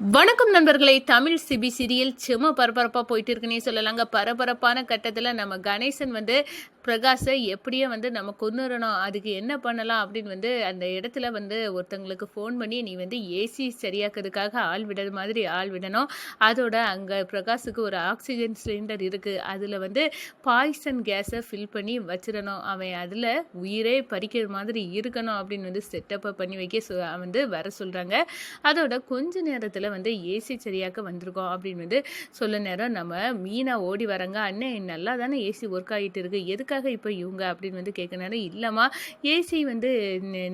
வணக்கம் நண்பர்களே. Tamil CP serial செம பரபரப்பாக போயிட்டு இருக்குன்னே சொல்லலாங்க. பரபரப்பான கட்டத்தில் நம்ம கணேசன் வந்து பிரகாஷை எப்படியே வந்து நம்ம கொண்டுறணும் அதுக்கு என்ன பண்ணலாம் அப்படின்னு வந்து அந்த இடத்துல வந்து ஒருத்தங்களுக்கு ஃபோன் பண்ணி நீ வந்து ஏசி சரியாக்கிறதுக்காக ஆள் விடுற மாதிரி ஆள் விடணும். அதோட அங்கே பிரகாஷுக்கு ஒரு ஆக்சிஜன் சிலிண்டர் இருக்குது அதில் வந்து பாய்சன் கேஸை ஃபில் பண்ணி வச்சிடணும். அவன் அதில் உயிரே பறிக்கிற மாதிரி இருக்கணும். அப்படின்னு வந்து செட்டப்பை பண்ணி வைக்க வந்து வர சொல்கிறாங்க அதோட கொஞ்ச நேரத்தில் வந்து ஏசி சரியாக்க வந்திருக்கோம் அப்படின்னு வந்து சொல்ல நேரம் நம்ம மீனா ஓடி வராங்க. அண்ணன் நல்லா தானே ஏசி ஒர்க் ஆகிட்டு இருக்கு. எதுக்காக இப்போ இவங்க அப்படின்னு வந்து கேட்க நேரம் இல்லைம்மா ஏசி வந்து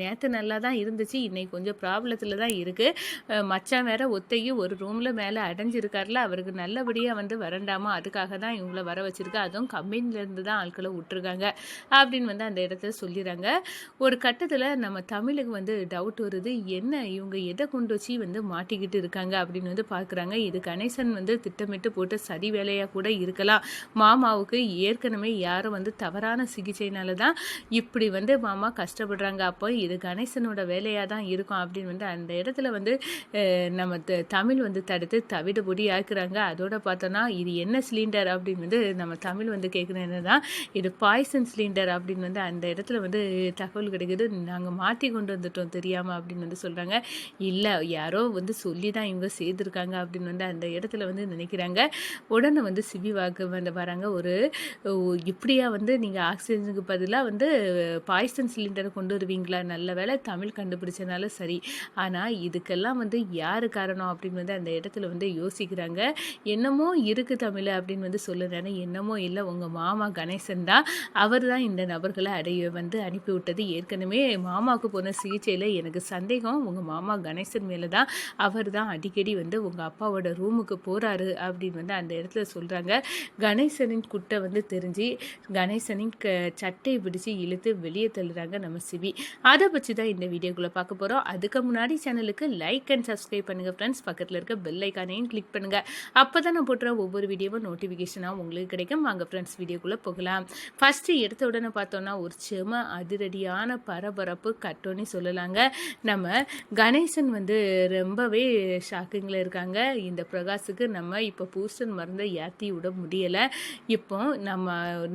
நேற்று நல்லா தான் இருந்துச்சு. இன்னைக்கு கொஞ்சம் ப்ராப்ளத்தில் தான் இருக்குது மச்சான் வேற ஒத்தையும் ஒரு ரூமில் மேலே அடைஞ்சிருக்காருல அவருக்கு நல்லபடியாக வந்து வரண்டாமா? அதுக்காக தான் இவங்கள வர வச்சுருக்கா. அதுவும் கம்பெனிலேருந்து தான் ஆட்களை விட்டுருக்காங்க அப்படின்னு வந்து அந்த இடத்துல சொல்லிடுறாங்க. ஒரு கட்டத்தில் நம்ம தமிழுக்கு வந்து டவுட் வருது. என்ன இவங்க எதை கொண்டு வச்சு வந்து மாட்டிக்கிட்டு இருக்காங்க அப்படின்னு வந்து பார்க்குறாங்க இது கணேசன் வந்து திட்டமிட்டு போட்டு சதி வேலையாக கூட இருக்கலாம். மாமாவுக்கு ஏற்கனவே யாரும் வந்து தவறான சிகிச்சைனால தான் இப்படி வந்து மாமா கஷ்டப்படுறாங்க. அப்போ இது கணேசனோட வேலையாக தான் இருக்கும் அப்படின்னு வந்து அந்த இடத்துல வந்து நம்ம த- தமிழ் வந்து தடுத்து தவிடு பொடி ஆக்குறாங்க. அதோட பார்த்தோன்னா இது என்ன சிலிண்டர் அப்படின்னு வந்து நம்ம தமிழ் வந்து கேட்குறது தான் இது பாய்சன் சிலிண்டர் அப்படின்னு வந்து அந்த இடத்துல வந்து தகவல் கிடைக்குது. நாங்கள் மாற்றி கொண்டு வந்துட்டோம் தெரியாமல் அப்படின்னு வந்து சொல்கிறாங்க இல்லை யாரோ வந்து சொல்லி தான் இவங்க செய்திருக்காங்க அப்படின்னு வந்து அந்த இடத்துல வந்து நினைக்கிறாங்க. உடனே வந்து சிவி வாக்கு வந்து வராங்க. ஒரு இப்படியா வந்து நீங்கள் ஆக்சிஜனுக்கு பதிலாக வந்து பாய்சன் சிலிண்டரை கொண்டு வருவீங்களா? நல்ல வேளை தமிழ் கண்டுபிடிச்சனால சரி. ஆனால் இதுக்கெல்லாம் வந்து யார் காரணம் அப்படின்னு வந்து அந்த இடத்துல வந்து யோசிக்கிறாங்க. என்னமோ இருக்குது தமிழ் அப்படின்னு வந்து சொல்லுறேன் என்னமோ இல்லை உங்கள் மாமா கணேசன் தான். அவர் தான் இந்த நபர்களை அடைய வந்து அனுப்பிவிட்டது ஏற்கனவே மாமாவுக்கு போன சிகிச்சையில் எனக்கு சந்தேகம். உங்கள் மாமா கணேசன் மேலே தான் அவர் தான் அடிக்கடி வந்து உங்கள் அப்பாவோட ரூமுக்கு போகிறாரு அப்படின்னு வந்து அந்த இடத்துல சொல்கிறாங்க கணேசனின் குட்டை வந்து தெரிஞ்சு கணேசனின் க சட்டையை பிடிச்சு இழுத்து வெளியே தள்ளுறாங்க நம்ம சிவி. அதை பற்றி தான் இந்த வீடியோக்குள்ளே பார்க்க போகிறோம் அதுக்கு முன்னாடி சேனலுக்கு லைக் அண்ட் சப்ஸ்கிரைப் பண்ணுங்கள் ஃப்ரெண்ட்ஸ் பக்கத்தில் இருக்க பெல் ஐக்கானையும் கிளிக் பண்ணுங்கள் அப்போ தான் நான் போட்டுற ஒவ்வொரு வீடியோவும் நோட்டிஃபிகேஷனாக உங்களுக்கு கிடைக்கும். வாங்க ஃப்ரெண்ட்ஸ் வீடியோக்குள்ளே போகலாம். ஃபஸ்ட்டு எடுத்த உடனே பார்த்தோன்னா ஒரு செம அதிரடியான பரபரப்பு கட்டோன்னு சொல்லலாங்க. நம்ம கணேசன் வந்து ரொம்பவே ஷாக்கிங்கில் இருக்காங்க. இந்த பிரகாஷுக்கு நம்ம இப்போ பூஸ்டன் மருந்தை ஏற்றி விட முடியலை. இப்போ நம்ம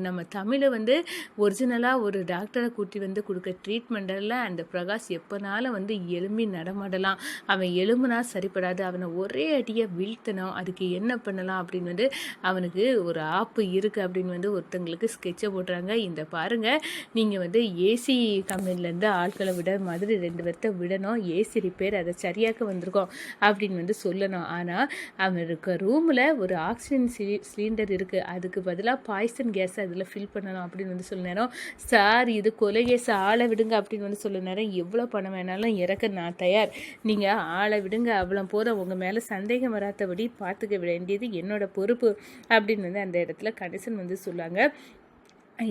நம்ம தமிழ் வந்து ஒரிஜினலாக ஒரு டாக்டரை கூட்டி வந்து கொடுக்க ட்ரீட்மெண்ட்டில் அந்த பிரகாஷ் எப்போனாலும் வந்து எலும்பி நடமாடலாம்? அவன் எலும்புனா சரிப்படாது. அவனை ஒரே அடியாக வீழ்த்தணும். அதுக்கு என்ன பண்ணலாம் அப்படின்னு வந்து அவனுக்கு ஒரு ஆப்பு இருக்குது அப்படின்னு வந்து ஒருத்தங்களுக்கு ஸ்கெட்சை போடுறாங்க. இந்த பாருங்கள் நீங்கள் வந்து ஏசி கம்பெனிலேருந்து ஆட்களை விட மாதிரி ரெண்டு பேர்த்த விடணும். ஏசி ரிப்பேர் அதை சரியாக்க வந்திருக்கோம் அப்படின்னு வந்து சொல்லணும். ஆனால் அவன் இருக்க ரூமில் ஒரு ஆக்சிஜன் சிலி சிலிண்டர் இருக்குது அதுக்கு பதிலாக பாய்சன் கேஸ் அதில் ஃபில் பண்ணணும் அப்படின்னு வந்து சொல்ல நேரம். சார் இது கொலையை கேஸ் ஆளை விடுங்க அப்படின்னு வந்து சொல்ல நேரம். எவ்வளோ பணம் வேணாலும் இறக்க நான் தயார். நீங்கள் ஆளை விடுங்க அவ்வளோ போதும். உங்கள் மேலே சந்தேகம் வராதபடி பார்த்துக்க வேண்டியது என்னோட பொறுப்பு அப்படின்னு வந்து அந்த இடத்துல கணேசன் வந்து சொல்லாங்க.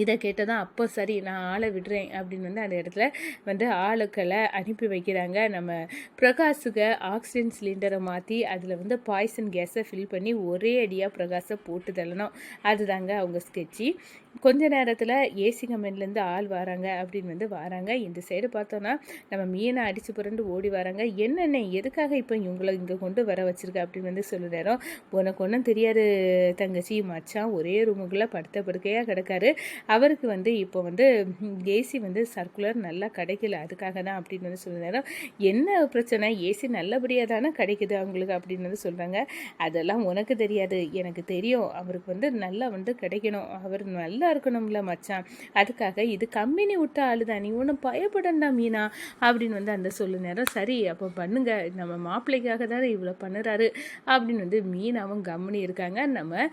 இதை கேட்டதான் அப்போ சரி நான் ஆளை விடுறேன் அப்படின்னு வந்து அந்த இடத்துல வந்து ஆளுக்களை அனுப்பி வைக்கிறாங்க. நம்ம பிரகாஷுக்கு ஆக்சிஜன் சிலிண்டரை மாற்றி அதில் வந்து பாய்சன் கேஸை ஃபில் பண்ணி ஒரே அடியாக பிரகாஷை போட்டு தள்ளணும். அதுதாங்க அவங்க ஸ்கெட்சி கொஞ்ச நேரத்தில் ஏசி கம்பெனிலேருந்து ஆள் வராங்க அப்படின்னு வந்து வராங்க. இந்த சைடு பார்த்தோன்னா நம்ம மீனை அடித்து புரண்டு ஓடி வராங்க. என்னென்ன எதுக்காக இப்போ இவங்களை இங்கே கொண்டு வர வச்சுருக்கு அப்படின்னு வந்து சொல்லுறாரோ உனக்கு ஒன்றும் தெரியாது தங்கச்சி மச்சான் ஒரே ரூமுக்குள்ளே படுத்த படுக்கையாக கிடக்காரு. அவருக்கு வந்து இப்போ வந்து ஏசி வந்து சர்க்குலர் நல்லா கிடைக்கல அதுக்காக தான் அப்படின்னு வந்து சொல்லுறாரோ என்ன பிரச்சனை? ஏசி நல்லபடியாக தானே கிடைக்குது அவங்களுக்கு அப்படின்னு வந்து சொல்கிறாங்க அதெல்லாம் உனக்கு தெரியாது. எனக்கு தெரியும். அவருக்கு வந்து நல்லா வந்து கிடைக்கணும். அவர் நல்லா இருக்கணும்ல மச்சான். அதுக்காக இது கம்பெனி விட்ட ஆளு தான் நீ ஒன்றும் பயப்படண்டா மீனா? அப்படின்னு வந்து அந்த சொல்லு நேரம் சரி அப்போ பண்ணுங்க. நம்ம மாப்பிள்ளைக்காக தானே இவ்வளோ பண்ணுறாரு? அப்படின்னு வந்து மீனாவும் கம்முனி இருக்காங்க. நம்ம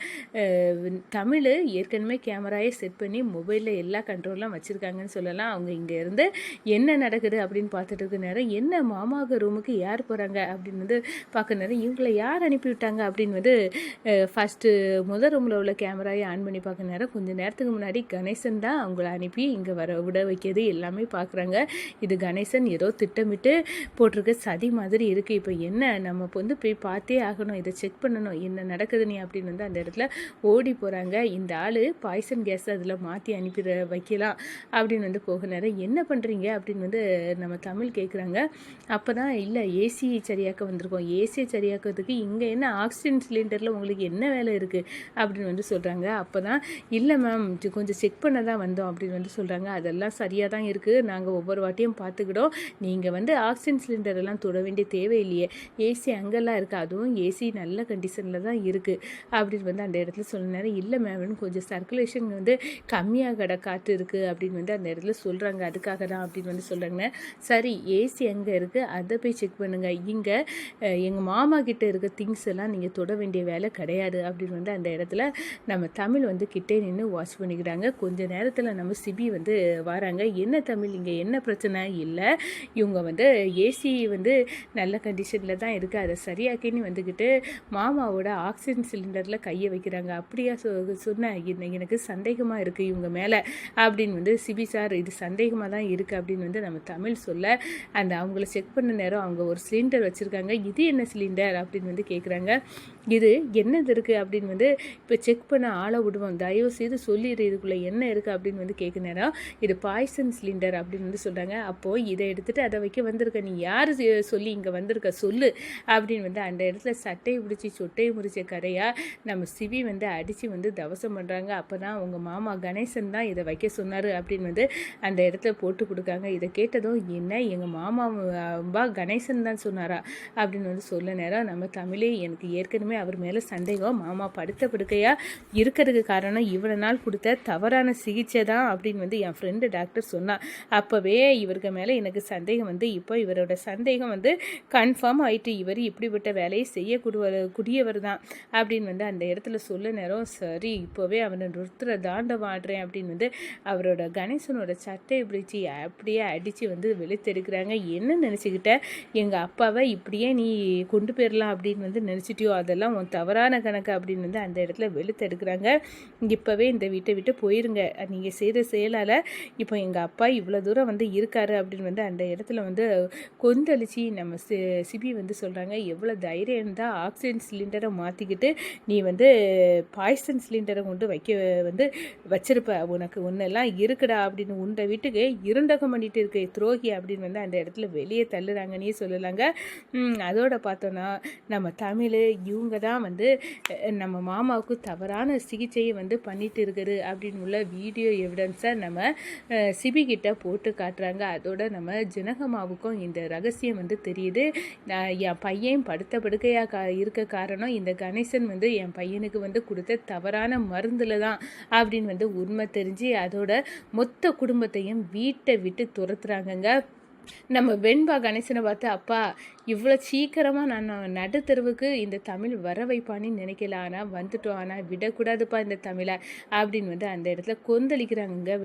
தமிழ் ஏற்கனவே கேமராயே செட் பண்ணி மொபைலில் எல்லா கண்ட்ரோல்லாம் வச்சுருக்காங்கன்னு சொல்லலாம். அவங்க இங்கே இருந்து என்ன நடக்குது அப்படின்னு பார்த்துட்டு இருக்க நேரம் என்ன மாமாவுக்கு ரூமுக்கு யார் போகிறாங்க அப்படின்னு வந்து பார்க்க நேரம் இவங்களை யார் அனுப்பி விட்டாங்க? அப்படின்னு வந்து ஃபஸ்ட்டு முதல் ரூமில் உள்ள கேமராயை ஆன் பண்ணி பார்க்க நேரம் கொஞ்சம் நேரத்துக்கு எல்லாத்துக்கு முன்னாடி கணேசன் தான் அவங்கள அனுப்பி இங்கே வர விட வைக்கிறது எல்லாமே பார்க்குறாங்க இது கணேசன் ஏதோ திட்டமிட்டு போட்டிருக்க சதி மாதிரி இருக்குது இப்போ என்ன நம்ம இப்போ வந்து போய் பார்த்தே ஆகணும். இதை செக் பண்ணணும். என்ன நடக்குது நீ அப்படின்னு வந்து அந்த இடத்துல ஓடி போகிறாங்க இந்த ஆள் பாய்சன் கேஸ் அதில் மாற்றி அனுப்பிட வைக்கலாம் அப்படின்னு வந்து போக நேரம் என்ன பண்ணுறீங்க அப்படின்னு வந்து நம்ம தமிழ் கேட்குறாங்க அப்போ தான் இல்லை ஏசி சரியாக்க வந்திருக்கோம். ஏசியை சரியாக்கிறதுக்கு இங்கே என்ன ஆக்சிஜன் சிலிண்டரில் உங்களுக்கு என்ன வேலை இருக்குது அப்படின்னு வந்து சொல்கிறாங்க அப்போ தான் இல்லை மேம் கொஞ்சம் செக் பண்ண தான் வந்தோம் அப்படின்னு வந்து சொல்கிறாங்க அதெல்லாம் சரியாக தான் இருக்குது நாங்கள் ஒவ்வொரு வாட்டியும் பார்த்துக்கிட்டோம் நீங்கள் வந்து ஆக்சிஜன் சிலிண்டர் எல்லாம் தொட வேண்டிய தேவையில்லையே. ஏசி அங்கெல்லாம் இருக்குது அதுவும் ஏசி நல்ல கண்டிஷனில் தான் இருக்குது அப்படின்னு வந்து அந்த இடத்துல சொன்னார். இல்லை மேம் கொஞ்சம் சர்க்குலேஷன் வந்து கம்மியாக கடை காற்று இருக்குது அப்படின்னு வந்து அந்த இடத்துல சொல்கிறாங்க அதுக்காக தான் அப்படின்னு வந்து சொல்கிறாங்க சரி ஏசி எங்கே இருக்குது அதை போய் செக் பண்ணுங்கள் இங்கே எங்கள் மாமா கிட்டே இருக்க திங்ஸ் எல்லாம் நீங்கள் தொட வேண்டிய வேலை கிடையாது அப்படின்னு வந்து அந்த இடத்துல நம்ம தமிழ் வந்து கிட்டே நின்று வாட்ச் பண்ணிக்கிறாங்க. கொஞ்ச நேரத்தில் நம்ம சிபி வந்து வராங்க. என்ன தமிழ்? இங்கே என்ன பிரச்சனை? இல்லை. இவங்க வந்து ஏசி வந்து நல்ல கண்டிஷனில் தான் இருக்குது அதை சரியாக்கின்னு வந்துக்கிட்டு மாமாவோட ஆக்சிஜன் சிலிண்டரில் கையை வைக்கிறாங்க. அப்படியா சொ சொன்னேன் எனக்கு சந்தேகமாக இருக்குது இவங்க மேலே. அப்படின்னு வந்து சிபி சார் இது சந்தேகமாக தான் இருக்குது அப்படின்னு வந்து நம்ம தமிழ் சொல்ல அந்த அவங்கள செக் பண்ண நேரம் அவங்க ஒரு சிலிண்டர் வச்சுருக்காங்க. இது என்ன சிலிண்டர் அப்படின்னு வந்து கேட்குறாங்க இது என்னது இருக்குது அப்படின்னு வந்து இப்போ செக் பண்ண ஆளை விடுவோம். தயவு செய்து சொல்லி சிலிண்டர் இதுக்குள்ளே என்ன இருக்குது அப்படின்னு வந்து கேட்க நேரம் இது பாய்சன் சிலிண்டர் அப்படின்னு வந்து சொல்கிறாங்க அப்போது இதை எடுத்துகிட்டு அதை வைக்க வந்திருக்க நீ யார் சொல்லி இங்கே வந்திருக்க சொல்லு அப்படின்னு வந்து அந்த இடத்துல சட்டையை பிடிச்சி சொட்டையை முடிச்ச கரையாக நம்ம சிவி வந்து அடித்து வந்து தவசம் பண்ணுறாங்க அப்போ தான் உங்கள் மாமா கணேசன் தான் இதை வைக்க சொன்னார் அப்படின்னு வந்து அந்த இடத்துல போட்டு கொடுக்காங்க. இதை கேட்டதும் என்ன எங்கள் மாமாவா கணேசன் தான் சொன்னாரா அப்படின்னு வந்து சொல்ல நேரம் நம்ம தமிழே எனக்கு ஏற்கனவே அவர் மேலே சந்தேகம். மாமா படுத்த படுக்கையாக இருக்கிறதுக்கு காரணம் இவ்வளோ நாள் கொடுத்த தவறான சிகிச்சை தான் அப்படின்னு வந்து என் ஃப்ரெண்டு டாக்டர் சொன்னான் அப்போவே இவருக்கு மேலே எனக்கு சந்தேகம் வந்து இப்போ இவரோட சந்தேகம் வந்து கன்ஃபார்ம் ஆயிட்டு இவர் இப்படிப்பட்ட வேலையை செய்யக்கூடியவர் கூடியவர் தான் அப்படின்னு வந்து அந்த இடத்துல சொல்ல நேரம் சரி இப்போவே அவனை நிறுத்துற தாண்டம் ஆடுறேன் அப்படின்னு வந்து அவரோட கணேசனோட சட்டை பிடிச்சி அப்படியே அடித்து வந்து வெளுத்தெடுக்கிறாங்க. என்ன நினச்சிக்கிட்ட? எங்கள் அப்பாவை இப்படியே நீ கொண்டு போயிடலாம் அப்படின்னு வந்து நினச்சிட்டியோ? அதெல்லாம் உன் தவறான கணக்கு அப்படின்னு வந்து அந்த இடத்துல வெளுத்தெடுக்கிறாங்க. இப்போவே இந்த வீட்டு விட்டு போயிருங்க. நீங்கள் செய்கிற செயலால் இப்போ எங்கள் அப்பா இவ்வளோ தூரம் வந்து இருக்காரு அப்படின்னு வந்து அந்த இடத்துல வந்து கொந்தளிச்சு நம்ம சி சிபி வந்து சொல்கிறாங்க எவ்வளோ தைரியம் இருந்தால் ஆக்சிஜன் சிலிண்டரை மாற்றிக்கிட்டு நீ வந்து பாய்சன் சிலிண்டரை கொண்டு வைக்க வந்து வச்சிருப்ப. உனக்கு ஒன்றெல்லாம் இருக்குடா அப்படின்னு உண்ட வீட்டுக்கு இருண்டகம் பண்ணிட்டு இருக்க. துரோகி அப்படின்னு வந்து அந்த இடத்துல வெளியே தள்ளுறாங்கன்னே சொல்லலாங்க. அதோட பார்த்தோன்னா நம்ம தமிழ் இவங்க தான் வந்து நம்ம மாமாவுக்கு தவறான சிகிச்சையை வந்து பண்ணிட்டு இருக்குது அப்படின்னு உள்ள வீடியோ எவிடன்ஸை நம்ம சிபிகிட்ட போட்டு காட்டுறாங்க. அதோட நம்ம ஜனகமாவுக்கும் இந்த ரகசியம் வந்து தெரியுது. என் பையன் படுத்த படுக்கையாக கா இருக்க காரணம் இந்த கணேசன் வந்து என் பையனுக்கு வந்து கொடுத்த தவறான மருந்தில் தான் அப்படின்னு வந்து உண்மை தெரிஞ்சு அதோட மொத்த குடும்பத்தையும் வீட்டை விட்டு துரத்துறாங்கங்க. நம்ம வெண்பா கணேசனை பார்த்து அப்பா இவ்வளோ சீக்கிரமாக நான் நடுத்தருவுக்கு இந்த தமிழ் வர வைப்பான்னு நினைக்கல. ஆனால் வந்துட்டோம். ஆனால் விடக்கூடாதுப்பா இந்த தமிழை. அப்படின்னு வந்து அந்த இடத்துல கொந்தளிக்கிறாங்க